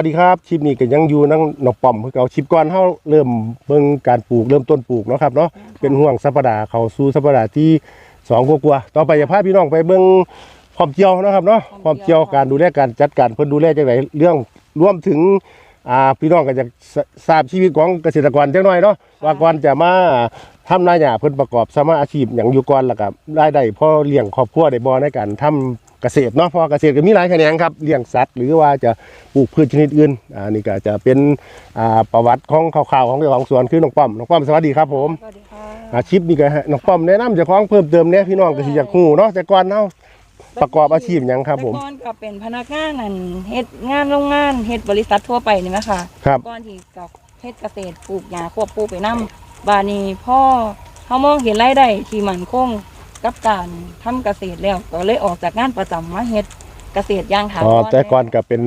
วัสดีครับคลิปนี้ก็ยังอยู่นั่งนกป่อมคือเก่าคลิปก่อนเฮาเริ่มเบิ่งการปลูกเริ่มต้นปลูกเนาะครับเนาะเป็นห่วงสัปดาห์เข้าสู่สัปดาห์ที่สองกว่าๆต่อไปจะพาพี่น้องไปเบิ่งพร้อมเจียวเนาะครับเนาะพร้อมเจียวการดูแลการจัดการเพิ่นดูแลจังไดเรื่องรวมถึงอ่าพี่น้องก็จะทราบชีวิตของเกษตรกรจังหน่อยเนาะว่าก่อนจะมาทำนาหญ้าเพิ่นประกอบสมาอาชีพหยังอยู่ก่อนแล้วก็รายได้พอเลี้ยงครอบครัวได้บ่ในการทำ เกษตรเนาะเพราะเกษตรก็มีหลายแขนงครับเลี้ยงสัตว์ หรือว่าจะปลูกพืชชนิดอื่นอ่านี่ก็จะเป็นอ่าประวัติของข่าวๆของเจ้าของสวนคือน้องป้อมน้องป้อมสวัสดีครับผมสวัสดีค่ะอาชีพนี้ก็ให้น้องป้อมแนะนำเจ้าของเพิ่มเติมเนี่ยพี่น้องก็สิอยากฮู้เนาะแต่ก่อนเฮาประกอบอาชีพหยังครับผม แต่ก่อนก็เป็นพนักงานนั่นเฮ็ดงานโรงงานเฮ็ดบริษัททั่วไปนี่แหมค่ะครับ ก่อนที่กับเฮ็ดเกษตรปลูกหญ้าควบปลูกไปนํบาดนี้พ่อเฮามองเห็นรายได้ที่มั่นคง กับการทำเกษตรแล้ว ก็เลยออกจากงานประจำมาเฮ็ดเกษตรอย่างถาอ๋อวรแต่ก่อนก็เป็น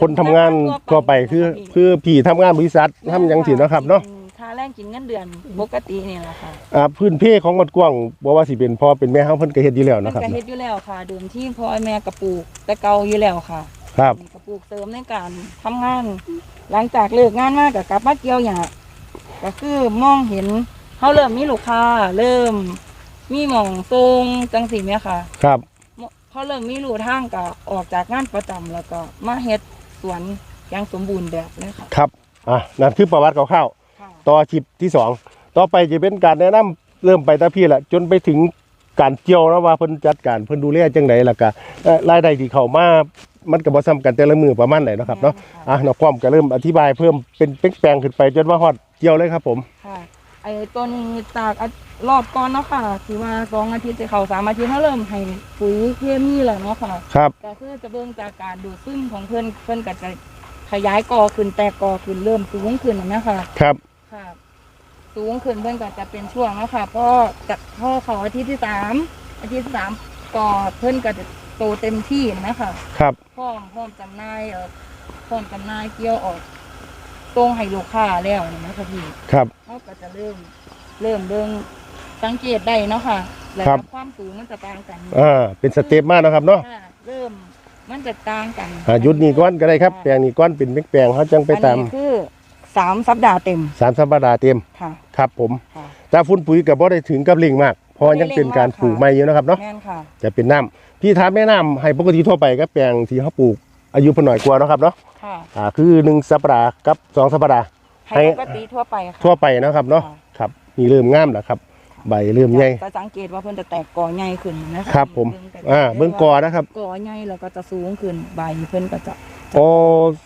คนทำงานทั่วไปคือคือพี่ทำงานบริษัททำหยังสิเนาะครับเนาะป็ค่าแรงกินเงินเดือนปกตินี่แหละค่ะอ่าพื้นเพของวัดกว้างบ่ว่าสิเป็นพ่อเป็นแม่เฮาเพิ่นก็เฮ็ดอยู่แล้วมันเนาะครับก็เฮ็ดอยู่แล้วค่ะเดิมที่พ่อแม่กระปลูกแต่เก่าอยู่แล้วค่ะครับ มีกระปลูกเสริมในการทำงาน หลังจากเลิกงานมาก็กลับมาเกี่ยวหญ้าก็คือมองเห็นเขาเริ่มมีลูกค้าเริ่ม มีหม่องทรงจังสีไหมค่ะครับเขาเริ่มมีรูทางก็ออกจากงานประจำแล้วก็มาเฮ็ดสวนอย่างสมบูรณ์แบบเลยค่ะครับอะนั่นคือประวัติคร่าวๆค่ะต่ออาชีพที่สองต่อไปจะเป็นการแนะนำเริ่มไปตาพี่แหละจนไปถึงการเกี่ยวแล้วว่าเพิ่นจัดการเพิ่นดูแลจังไดล่ะก็เอ่อรายได้ที่เข้ามามันก็บ่ซ้ำกันแต่ละมือประมาณไหนเนาะครับเนาะอะน้องป้อมก็เริ่มอธิบายเพิ่มเป็นแปลงๆขึ้นไปจนว่าฮอดเกี่ยวเลยครับผมค่ะ ไอ้ตัวนี้จากอะรอบก่อนเนาะค่ะที่ว่าสองอาทิตย์จะเข้าสามอาทิตย์เขาเริ่มให้ปุ๋ยเคมีแล้วเนาะค่ะครับก็คือจะเบิ่งจากการดูดซึมของเพื่อนเพื่อนก็จะขยายกอขึ้นแตกกอขึ้นเริ่มสูงขึ้นนะนะคะครับค่ะสูงขึ้นเพื่อนก็จะเป็นช่วงแล้วค่ะพอจากพ่อเขาอาทิตย์ที่สามอาทิตย์ที่สามกอเพื่อนก็จะโตเต็มที่นะคะครับพร้อมพร้อมจำหน่ายเอ่อพร้อมจำหน่ายเกี่ยวออก ตรงให้ลูกค้าแล้วนะคะพี่ครับ เขาก็จะเริ่ม เริ่มเบิ่งสังเกตได้เนาะค่ะแล้วครัก็บความสูงมันจะต่างกันอ่าเป็นสเต็ปมากนาะครับเนาะค่ะเริ่มมันจะต่างกันอ่าหยุดนี่ก้อนก็ได้ครับแปลงนี่ก้อนเป็นแปลงๆเขาจังไปตามอันนี้คือสามสัปดาห์เต็มสามสัปดาห์เต็มค่ะครับผมค่ะแต่ฝุ่นปุ๋ยก็บ่ได้ถึงกับลิงมากเพราะยังเป็นการปลูกใหม่อยู่นะครับเนาะแม่นค่ะ จะเป็นน้ำพี่ทามแม่น้ำให้ปกติทั่วไปก็แปลงที่เขาปลูกอายุเพนหน่อยกว่าเนาะครับเนาะค่ะ อ่าคือหนึ่งสัปดาห์กับสองสัปดาห์ ให้ปกติทั่วไปค่ะ ทั่วไปเนาะครับเนาะค่ะ ครับนี่เริ่มงามแล้วครับ ใบเริ่มใหญ่จะสังเกตว่าเพิ่นจะแตกกอใหญ่ขึ้นนะคะครับ ผมเงอ่าเบื้องกอนะครับกอใหญ่แล้วก็จะสูงขึ้นใบเพิ่นก็จะโอ้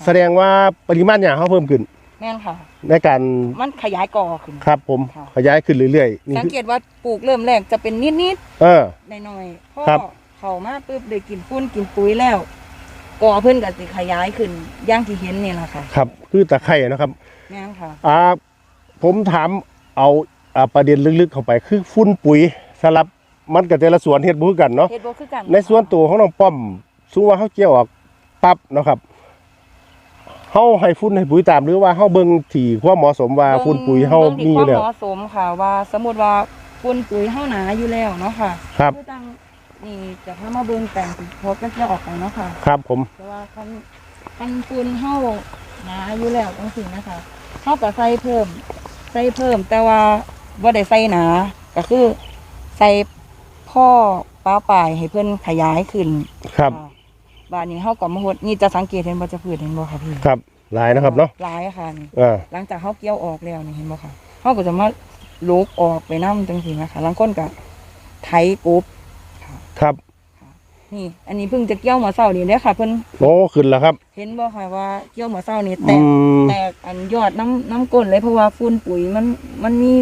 แสดงว่าปริมาณหญ้าเขาเพิ่มขึ้น แม่นค่ะ ในการมันขยายกอขึ้น ครับผมค่ะ ขยายขึ้นเรื่อยๆนี่สังคือเกตว่าปลูกเริ่มแรกจะเป็นนิดเออ ๆหน่อยๆพอครับ เข้ามาปุ๊บได้กินปุ้นกินปุ๋ยแล้วกอเพิ่นก็สิขยายขึ้นอย่างที่เห็นนี่แหละค่ะ ครับคือตะไคร่นะครับ แม่นค่ะ อ่าผมถามเอาอ่าประเด็นลึกๆเข้าไปคือฟุ้นปุ๋ยสลับมันกับแต่ละสวนเฮ็ดบ่คือกันเนาะเฮ็ดบ่คือกันในส่วนตัวของน้องป้อมสูว่าเขาเกี่ยวออกปั๊บเนาะครับเฮาให้ฟุ้นให้ปุ๋ยตามหรือว่าเฮาเบิ่งที่ความเหมาะสมว่าฟุ้นปุ๋ยเฮาบิ่งมีอยู่ที่แล้วความเหมาะสมค่ะ ว่าสมมุติว่าฝุ่นปุ๋ยเฮาหนาอยู่แล้วเนาะค่ะครับอจังนี่จะพามาเบิ่งแต่งสิพอก็จะออกไปเนาะค่ะ ครับผมแต่ว่าคันคันฝุ่นเฮาหนาอยู่แล้วจังซี่นะคะ เฮาก็ใส่เพิ่ม ใส่เพิ่ม แต่ว่าบ่ได้ใส่หนา ก็คือใส่พ่อป้าปลายให้เพิ่นขยายขึ้นครับะบานนี้เฮาก็มาหดนี่จะสังเกตเห็นบ่จะพืชเห็นบ่ค่ะพี่ครับหลายนะครับเนาะหลายค่ะนี่อ่าหลังจากเขาเกี่ยวออกแล้วนี่เห็นบ่ค่ะเขาก็จะมาลูกออกไปน้ำจังสีนะคะบางคนก็ไถกบ ครับ นี่ อันนี้เพิ่งจะเกี่ยวหมาเศร้านี่เด้อค่ะเพิ่นโอ้ขึ้นแล้วครับ เห็นบ่ค่ะว่าเกี่ยวหมาเศร้านี่แตอืกมแตกอันยอดน้ำน้ำก้นเลยเพราะว่าฝุ่นปุ๋ยมันมันมี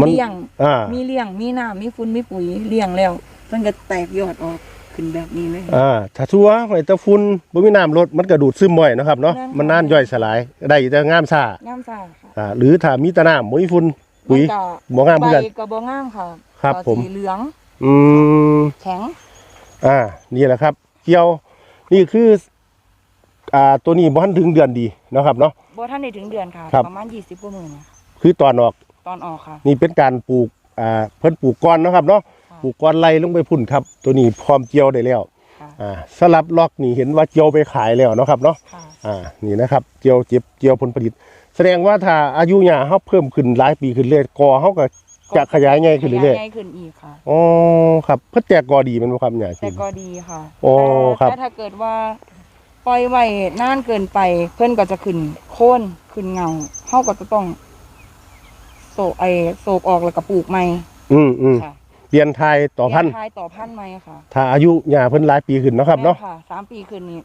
มันเลี้ยง อ่ามีเลี้ยงมีน้ำมีฝุ่นมีปุ๋ยเลี้ยงแล้วเพิ่นก็แตกยอดออกขึ้นแบบนี้เลย อ่าถ้าชัวหอยตะฝุ่นบ่มีน้ำลดมันก็ดูดซึมบ่อยนะครับเนาะแม่นค่ะ มันน่านย่อยสลายได้แต่งามซ่าน้ำซ่าค่ะอ่าหรือถ้ามีแตะน้ำบ่มีฝุ่นปุ๋ยมันก็บ่งามใบเหมือนกันก็บ่งามค่ะครับก็ผม สีเหลือง อืมแข็ง อ่านี่แหละครับเกี่ยวนี่คืออ่าตัวนี้บ่ทันถึงเดือนดีเนาะครับเนาะ บ่ทันได้ถึงเดือนค่ะ ครับ ประมาณ 20กว่ามื้อนะคือตอนออกตอนออกค่ะ นี่เป็นการปลูกอ่าเพิ่นปลูกก้อนเนาะครับเนาะค่ะ ปลูกก้อนไล่ลงไปพุ่นครับ ตัวนี้พร้อมเกี่ยวได้แล้วค่ะอ่าสลับล็อกนี่เห็นว่าเจียวไปขายแล้วเนาะครับเนาะ ค่ะ อ่า นี่นะครับ เจียวเจ็บเจียวผลผลิต แสดงว่าถ้าอายุหญ้าเฮาเพิ่มขึ้นหลายปีขึ้นเรื่อยกอเฮาก็ จะขยายง่ายขึ้นเรื่อยขง่ายขึ้นอีกค่ะ ๆอ๋อครับเพิ่นแจกกอดีแมันบ่ครับหญ้าแต่กินก็ดีค่ะโอ้แต่ครับ แต่ถ้าเกิดว่า ปล่อยไว้นานเกินไป เพื่อนก็จะขึ้นโค่นขึ้นเงาเฮาก็จะต้อง โศกไอโศกออกแล้วก็ปลูกใหม่อืมอืมค่ะเปลี่ยนทายต่อพันธุ์เลี้ยงทายต่อพันธุ์ใหม่ค่ะถ้าอายุหญ้าเพิ่นหลายปีขึ้นเนาะครับเนาะแม่ค่ะสามปีขึ้นนี่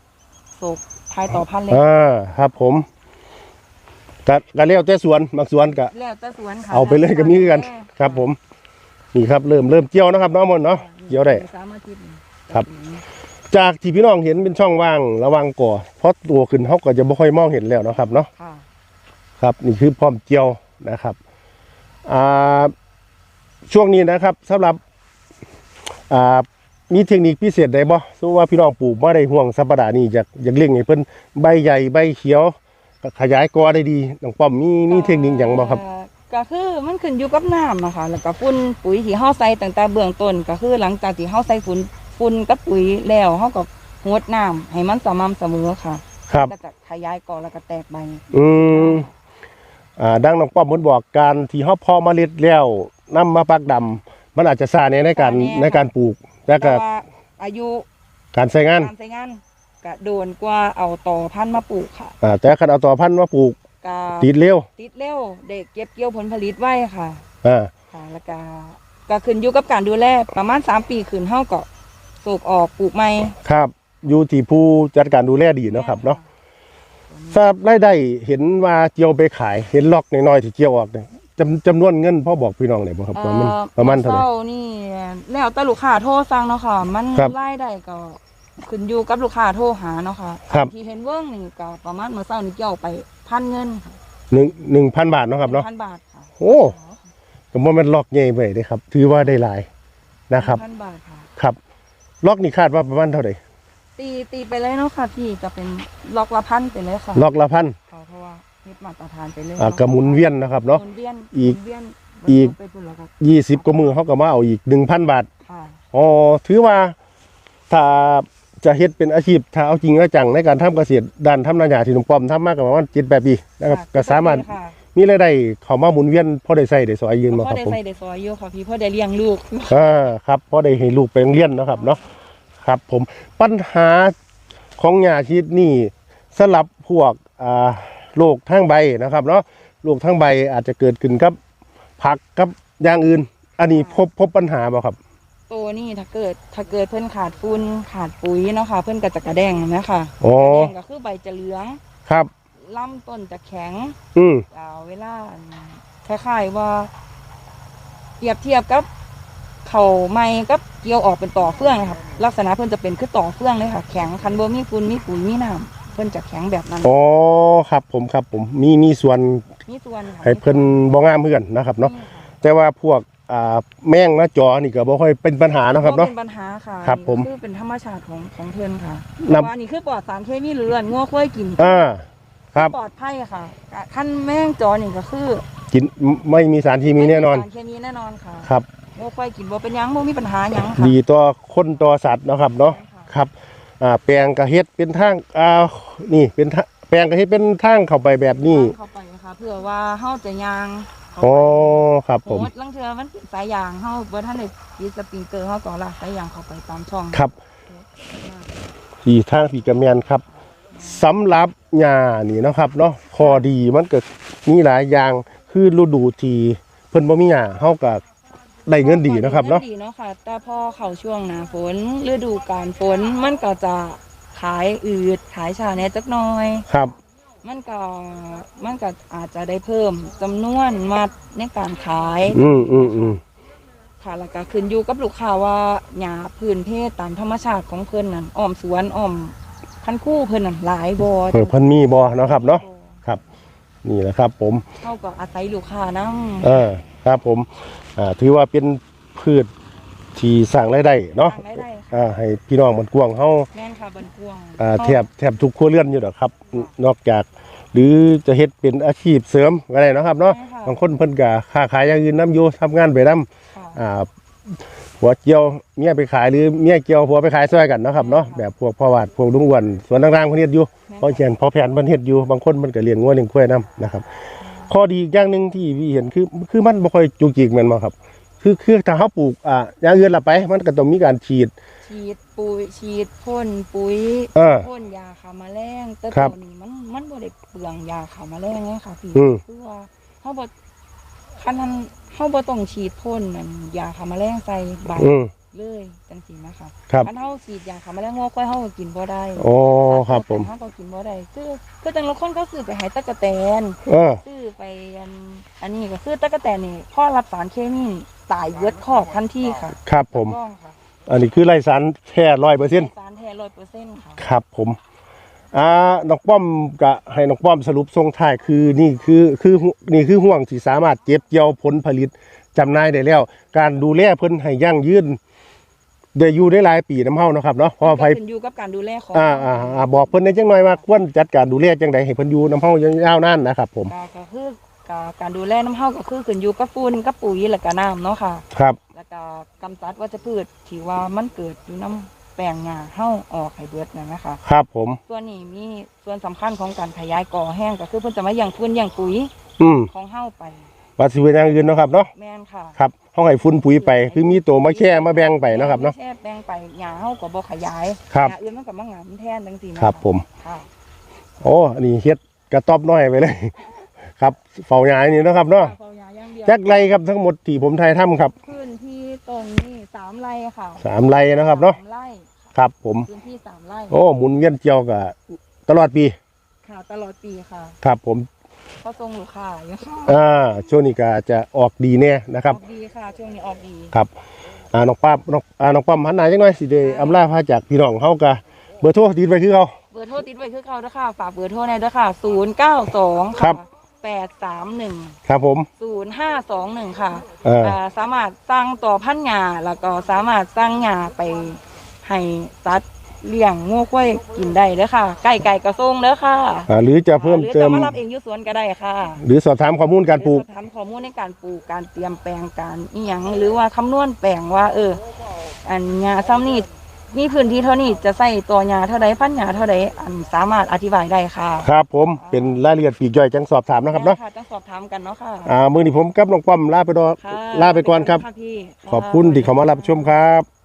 โศกทายต่อพันธุ์เลย อ่าครับผม ก็ก็แล้วแต่สวนบางสวนก็แล้วแต่สวนค่ะเอาไปเลยก็มีคือกัน ครับ ผม นี่ครับเริ่มเริ่มเจียวนะครับเน้องมนต์เนาะเจียวได้สามอาทิตย์ครับ จากที่พี่น้องเห็นเป็นช่องว่างระหวังก่อเพราะตัวขึ้นเขาก็จะไม่ค่อยมองเห็นแล้วเนาะครับเนาะค่ะครับ นี่คือพร้อมเจียวนะครับอ่าช่วงนี้นะครับสำหรับอ่ามีเทคนิคพิเศษใดบ่สมมุติว่าพี่น้องปลูกมาได้ห่วงสัปดาห์นี้อยากอยากเลี้ยงให้เพิ่นใบใหญ่ใบเขียว ก็ขยายกอได้ดีน้องป้อมมีมีเทคนิคหยังบ่ครับ เอ่อก็คือมันขึ้นอยู่กับน้ำอะค่ะแล้วก็ฝุ่นปุ๋ยที่เฮาใส่ตั้งแต่เบื้องต้นก็คือหลังจากที่เฮาใส่ฝุ่นฝุ่นกับปุ๋ยแล้วเฮาก็งดน้ำให้มันสม่ำเสมอค่ะครับก็จะขยายกอแล้วก็แตกใบ อืมอ่าดังน้องป้อมเพิ่นบอกการที่เฮาเพาะเมล็ดแล้วนำมาปักดำมันอาจจะซ่าในในการในการปลูกแล้วก็แต่ว่าอายุการใช้งานการใช้งาน ก็โดนกว่าเอาต่อพันธุ์มาปลูกค่ะอ่าแต่คันเอาต่อพันธุ์มาปลูกก็ติดเร็วติดเร็วเด็กเก็บเกี่ยวผลผลิตไว้ค่ะอ่าค่ะแล้วก็ก็ขึ้นอยู่กับการดูแลประมาณ 3 ปีขึ้นเฮาก็สูบออกปลูกใหม่ครับ อยู่ที่ผู้จัดการดูแลดีเนาะครับเนาะทราบรายได้เห็นว่าเจียวไปขายเห็นล็อกน้อยๆที่เจียวออกเนี่ยจำจำนวนเงินพ่อบอกพี่น้องได้บ่ครับว่ามันเอ่อประมาณเท่าไหร่เช้นี่แล้วแต่ลูกค้าโทรสั่งเนาะค่ะ มันครับ รายได้ก็ ขึ้นอยู่กับลูกค้าโทรหาเนาะค่ะครับ ที่เห็นเวิ้งนี่ก็ประมาณเมื่อเช้านี่เกี่ยวไปพันเงินค่ะหนึ่งหนึ่งพันบาทเนาะครับเนาะ พันบาทค่ะโอ้ ก็บ่แม่นล็อกใหญ่ไปเด้ครับ ถือว่าได้หลายนะครับ พันบาทค่ะ ครับ ล็อกนี่คาดว่าประมาณเท่าไหร่ตีตีไปเลยเนาะค่ะพี่จะเป็นล็อกละพันไปเลยค่ะล็อกละพันค่ะเพราะว่าเฮ็ดมาตรฐานไปเลยอ่ากระหมุนเวียนนะครับเนาะ หมุนเวียนอีกหมุนเวียนอีก ไปพุ่นแล้วก็ยี่สิบกว่ามือเขาก็มาเอาอีกหนึ่งพันบาท ค่ะ อ๋อ ถือว่าถ้า จะเฮ็ดเป็นอาชีพถ้าเอาจริงเอาจังในการทำเกษตรด้านทำนาหยาที่หลวงป้อมทำมากกับประมาณเจ็ดแปดปีนะครับค่ะก็สามารถค่ะมีรายได้เข้ามาหมุนเวียนพอได้ใส่ได้สอยยืนมาพ่คอรับได้ผม ใส่ได้ซอยอยู่ค่ะพี่พ่อได้เลี้ยงลูก อ่าครับพอได้ให้ลูกไปโรงเรียนเนาะครับเนาะครับ ผมปัญหาของหญ้าชนิดนี้สลับพวกอ่าโรคทางใบนะครับเนาะโรคทางใบอาจจะเกิดขึ้นกับผักกับอย่างอื่น อันนี้พบพบปัญหาบ่ครับ ตัวนี้ถ้าเกิดถ้าเกิดเพิ่นขาดฝุ่นขาดปุ๋ยเนาะค่ะ เพิ่นก็จะกระแดงนะคะอ๋อกระแดงก็คือใบจะเหลืองครับลำต้นจะแข็ง อืมอ่าเวลาคล้ายๆว่าเปรียบเทียบกับเขาไม้กับเกี่ยวออกเป็นต่อเฟื่องครับ ลักษณะเพิ่นจะเป็นคือต่อเฟื่องเลยค่ะ แข็งคันบ่มีฝุ่นมีปุ๋ยมีน้ำเพิ่นจะแข็งแบบนั้นอ๋อครับผมครับผมมีมีส่วนมีส่วนค่ะให้เพิ่นบ่งามเพื่อนนะครับเนาะมีค่แต่ว่าพวก อ่าแมงนะจอนี่ก็บ่ค่อยเป็นปัญหานะครับเนาะ เป็นปัญหาค่ะครับผมนี่คือเป็นธรรมชาติของของเพิ่นค่ะนำว่านี่คือปลอดสารเคมีเรือนงัวควายกิน อ่าครับปลอดภัยค่ะขั้นแม่งจอนี่ก็คือกินไม่มีสารเคมีแน่นอนไม่มีสารเคมีแน่นอนค่ะครับ งัวควายกินบ่เป็นหยังบ่มีปัญหาหยังค่ะ ดีต่อคนต่อสัตว์เนาะครับเนาะครับอ่าแปลงกระเฮ็ดเป็นทางอ่านี่เป็นทางแปลงกระเฮ็ดเป็นทางเข้าไปแบบนี้ เข้าไปค่ะเพื่อว่าเฮาจะยาง เข้าอ๋อไปครับโหผมดลังเทื่อมันเป็นสายยางเฮาบ่ทันได้ปิดสปริงเกอร์เฮาก็ลากสายยางเข้าไปตามช่องครับที่ทางพี่กระแมนครับสำหรับหญ้านี่เนาะครับเนาะข้อดีมันก็มีหลายอย่างคือฤดูที่เพิ่นบ่มีหญ้าเฮาก็ได้เงินดีเนาะครับเนาะงิดีเนาะค่ะ แต่พอเข้าช่วงหน้าฝนฤดูกาลฝนมันก็จะขายอืดขายชาแหน่จักหน่อยครับ มันก็มันก็อาจจะได้เพิ่มจำนวนมัดในการขายอืมอืมอืมค่ะแล้วก็ขึ้นอยู่กับลูกค้าว่าหญ้าพื้นเพศตามธรรมชาติของเพิ่นนั่นอ้อมสวนอ้อมคันคู่เพิ่นนั่นหลายบ่เพิ่นเพิ่นมีบ่เนาะครับเนาะครับ นี่แหละครับ ผมเฮาก็อาศัยลูกค้านำเออครับผมอ่าถือว่าเป็นพืชที่สร้างรายได้เนาะ ทางได้ได้ค่ะ อ่าให้พี่น้องมันกวางเฮาแม่นค่ะบันกวงอ่าแทบแทบทุกครัวเรือนอยู่ดอกครับ นอกจาก หรือจะเฮ็ดเป็นอาชีพเสริมก็ได้เนาะครับเนาะใช่ค่ะบางคนเพิ่นก็ค้าขายอย่างอื่นนํอยู่ทำงานไปนํค่ะอ่าผัวเกี่ยวเมียไปขายหรือเมียเกี่ยวผัวไปขายซอยกันเนาะครับเนาะแบบพวกพ่อวาดพวกลุงอ้วนสวนต่างๆเพิ่นเฮ็ดอยู่พอเขียนพอแผนเพิ่นเฮ็ดอยู่บางคนมันก็เลี้ยงงัวเลี้ยงควายนํนะครับ ข้อดีอีกอย่างหนึงที่พี่เห็นคือคือมันบ่ค่อยจุกจิกแม่นบ่ครับ คือคือถ้าเฮาปลูกอ่าอย่างอื่นละไป มันก็ต้องมีการฉีด ฉีดปุ๋ยฉีดพ่นปุ๋ยเออพ่นยาฆ่าแมลงแต่ครับตัวนี้มันมันบ่ได้เปลืองยาฆ่าแมลงไงค่ะพี่อืม คือว่าเฮาบ่คันนั้นเฮาบ่ต้องฉีดพ่นนั่นยาฆ่าแมลงใส่ใบอืม เลยจังซี่นะคะครับ คันเฮาฉีดยาฆ่าแมลงงัวควายเฮาก็กินบ่ได้โอ้ครับผม เฮาก็กินบ่ได้คือคือจังละคนก็ซื้อไปให้ตะกะแตน เออ ซื้อไปอันอันนี้ก็คือตะกะแตนนี่พอรับสารเคมี ตายเบิดคอกทันทีค่ะครับผมถูกต้องค่ะอันนี้คือไรสารแท้ร้อยเปอร์เซ็นต์สารแท้ร้อยเปอร์เซ็นต์ค่ะ ครับผมอ่าน้องป้อมกะให้น้องป้อมสรุปทรงท้ายคือนี่คือคือนี่คือห่วงที่สามารถเก็บเกี่ยวผลผลิตจำหน่ายได้แล้ว การดูแลเพิ่นให้ยั่งยืนได้อยู่ได้หลายปีน้ำเฮาเนาะครับเนาะเพราะว่าไผ ขึ้นอยู่กับการดูแลของอ่าอ่าอ่าบอกเพิ่นได้จังหน่อยว่าควรจัดการดูแลจังใดให้เพิ่นอยู่น้ำเฮายาวนานนะครับผม ก็ก็คือ ก็การดูแลน้ำเฮาก็คือขึ้นอยู่กับฝุ่นกับปุ๋ยแล้วก็น้ำเนาะค่ะ ครับ แล้วก็กำจัดวัชพืชที่ว่ามันเกิดอยู่น้ำแปลงหญ้าเฮาออกให้เบิดนั่นนะคะ ครับผม ส่วนนี้มีส่วนสำคัญของการขยายก่อแห้งก็คือเพิ่นจะมาอย่างฝุ่นอย่างปุ๋ยอืมของเฮาไปว่าสิเป็นอย่างอื่นเนาะครับเนาะ แม่นค่ะครับเฮาให้ฟุ้นปุ๋ยไป คือมีตัวมาแค่มาแบ่งไปเนาะครับเนาะ แช่แบ่งไปหญ้าเฮาก็บ่ขยายครับ หญ้าอื่นมันก็มางามแทนจังซี่นะครับผม ค่ะ โอ้อันนี้เฮ็ดกระต๊อบน้อยไปเลย ครับเฝ้าหยายนี่เนาะครับเนาะเฝ้ายาอย่างเดียวจักไรครับทั้งหมดที่ผมไทยทำครับพื้นที่ตรงนี้สามไร่ค่ะสามไรนะครับเนาะสามไร่ครับ ผมพื้นที่สามไร่โอ้หมุนเวียนเจียวกับตลอดปีค่ะตลอดปีค่ะครับผมก็ทรงลูกค้าอยู่ค่ะอ่าช่วงนี้ก็จะออกดีแน่นะครับออกดีค่ะช่วงนี้ออกดีครับอ่าน้องป้าน้องอ่าน้องป้อมหันหน้าจังหน่อยสิได้อำลาพาจากพี่น้องเฮากะเบอร์โทรติดไว้คือเขาเบอร์โทรติดไว้คือเขาเด้อค่ะฝากเบอร์โทรในอยเด้อค่ะศูนย์เก้าสองครัค่ะบ แปดสามหนึ่งครับผม ศูนย์ห้าสองหนึ่งค่ะเอออ่าสามารถสั่งต่อพันหยาแล้วก็สามารถสั่งหยาไปให้สัตว์เลี้ยงงูกล้วยกินได้เด้อค่ะไก่ไก่กระทรงเด้อค่ะอ่าหรือจะเพิ่มหรือเติจะม มารับเองอยู่สวนก็ได้ค่ะหรือสอบถามข้อมูลการปลูกหอสอบถามข้อมูลในการปลูกการเตรียมแปลงการอีหยังหรือว่าคำนวณแปลงว่า เออ อันหญ้าซ้ำนี่ มีพื้นที่เท่านี้จะใส่ตัวหญ้าเท่าใดพันหญ้าเท่าใดอันสามารถอธิบายได้ค่ะครับผมเป็นรายละเอียดปลีกย่อยจังสอบถามนะครับเนาะได้ค่ะต้องสอบถามกันเนาะค่ะอ่ามื้อนี้ผมกับน้องป้อมลาไปดอค่ะลาไปก่อนครับะพี่ขอบคุณที่เข้ามารับชมครับ